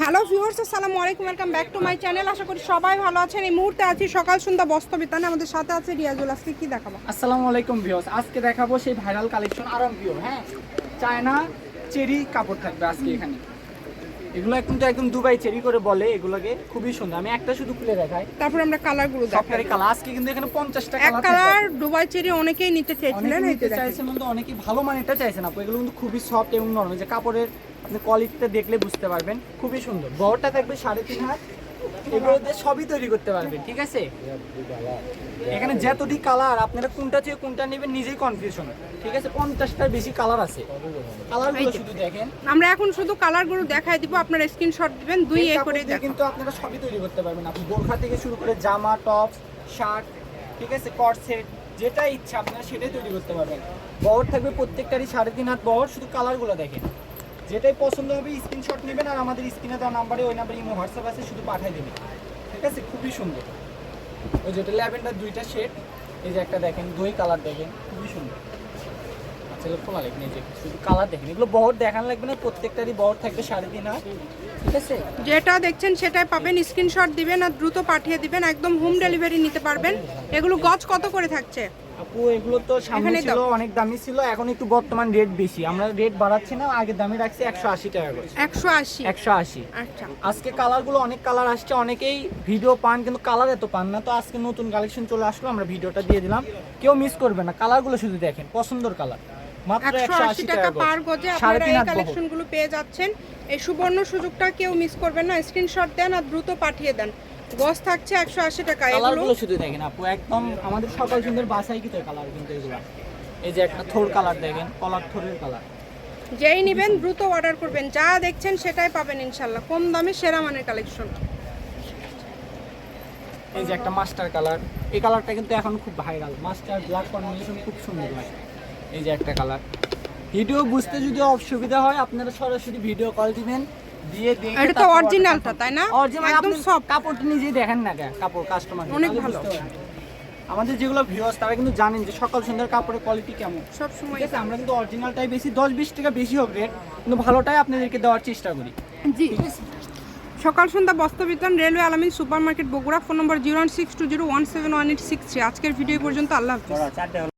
Hello viewers আসসালামু আলাইকুম welcome back to my channel. আশা করি সবাই ভালো আছেন। এই মুহূর্তে আছি সকাল সন্ধ্যা বস্তবিতানে আমাদের সাথে আছে রিয়াজুল আজকে কি দেখাবো? আসসালামু আলাইকুম ভিউয়ার্স আজকে দেখাবো সেই ভাইরাল কালেকশন আরাম ভিউ হ্যাঁ? চায়না চেরি কাপড় থাকবে আজকে এখানে। এগুলো কিন্তু একদম দুবাই চেরি করে বলে এগুলোকে খুবই সুন্দর। আমি একটা শুধু খুলে দেখাই। তারপর আমরা কালারগুলো দেখাই। সবটারই কালার। আজকে কিন্তু এখানে পঞ্চাশটা এক কালার কালার দুবাই চেরি অনেকেই নিতে যে নিতে। চাইছেন কিন্তু অনেকেই ভালো মানেরটা চাইছেন আপু এগুলো কিন্তু খুবই সফট এবং নরম। যে কাপড়ের আপনি কোয়ালিটিটা দেখলে বুঝতে পারবেন। খুবই সুন্দর। বড়টা থাকবে সাড়ে তিন হাত। এগুলোতে সবই তৈরি করতে পারবেন ঠিক আছে? এখানে যতটি কালার আপনারা কোনটা চেয়ে কোনটা নেবেন নিজেই কনফিউশন ঠিক আছে? পঞ্চাশটার বেশি কালার আছে। কালারগুলো শুধু দেখেন। আমরা এখন শুধু কালারগুলো দেখাই দিব আপনারা স্ক্রিনশট দিবেন দুই এ করে কিন্তু আপনারা সবই তৈরি করতে পারবেন। আপনি বোরখা থেকে শুরু করে জামা টপ শার্ট ঠিক আছে? কট সেট যেটা ইচ্ছা আপনারা সেটাই তৈরি করতে পারবেন। বহর থাকবে প্রত্যেকটারই সাড়ে তিন হাত বহর শুধু কালারগুলো দেখেন। যেটাই পছন্দ হবে স্ক্রিনশট নেবেন আর আমাদের স্ক্রিনে দেওয়া নাম্বারে ওই নাম্বারে ইমো হোয়াটসঅ্যাপ আছে, শুধু পাঠিয়ে দেবেন। ঠিক আছে? খুবই সুন্দর। ওই যেটা ল্যাভেন্ডার দুইটা শেড এই যে একটা দেখেন, দুই কালার দেখেন, খুবই সুন্দর। আচ্ছা খোলা লাগবে, এই যে শুধু কালার দেখেন। এগুলো বহর দেখান লাগবে না, প্রত্যেকটারই বহর থাকবে সাড়ে তিন হাত। ঠিক আছে? যেটা দেখছেন সেটাই পাবেন স্ক্রিনশট দিবেন আর দ্রুত পাঠিয়ে দিবেন, একদম হোম ডেলিভারি নিতে পারবেন। এগুলো গজ কত করে থাকছে? আপু এগুলো তো সামনে ছিল অনেক দামি ছিল এখন একটু বর্তমান রেট বেশি। আমরা রেট বাড়াচ্ছি না আগের দামে রাখছি একশো আশি টাকা করে। একশো আশি? একশো আশি। আচ্ছা। আজকে কালারগুলো অনেক কালার আসছে অনেকেই ভিডিও পান কিন্তু কালার এত পান না। তো আজকে নতুন কালেকশন চলে আসলো আমরা ভিডিওটা দিয়ে দিলাম। কেউ মিস করবে না কালারগুলো শুধু দেখেন পছন্দর কালার মাত্র একশো আশি টাকা পার গজে সাড়ে আপনারা এই কালেকশনগুলো পেয়ে যাচ্ছেন। এই সুবর্ণ সুযোগটা কেউ মিস করবেন না স্ক্রিনশট দেন আর দ্রুত পাঠিয়ে দেন। গজ থাকছে একশো আশি টাকা কালারগুলো শুধু দেখেন আপু একদম আমাদের সকাল সুন্দর বাসায় কি কালার কিন্তু এগুলো। এই যে একটা থোর কালার দেখেন কলার থোরের কালার যেই নেবেন দ্রুত অর্ডার করবেন যা দেখছেন সেটাই পাবেন ইনশাল্লাহ কম দামে সেরা মানের কালেকশন এই যে একটা মাস্টার কালার এই কালারটা কিন্তু এখন খুব ভাইরাল মাস্টার ব্ল্যাক কম্বিনেশন খুব সুন্দর হয়। এই যে একটা কালার ভিডিও বুঝতে যদি অসুবিধা হয় আপনারা সরাসরি ভিডিও কল দিবেন। দিয়ে দেখে এটা তো অরিজিনালটা তাই না? একদম একদম সব কাপড়টা দেখেন না কাপড় কাস্টমার অনেক ভালো। আমাদের যেগুলো ভিউয়ার্স তারা কিন্তু জানেন যে সকাল সন্ধ্যার কাপড়ের কোয়ালিটি কেমন। সব সময়। আছে? আমরা কিন্তু অরিজিনালটাই বেশি দশ বিশ টাকা বেশি হোক রেট কিন্তু ভালোটাই আপনাদেরকে দেওয়ার চেষ্টা করি। জি। Sokal Sondha Bostrobitan railway Alamin super market Bogura phone number zero one six two zero one seven one eight six three. আজকের ভিডিও পর্যন্ত। আল্লাহ হাফিজ।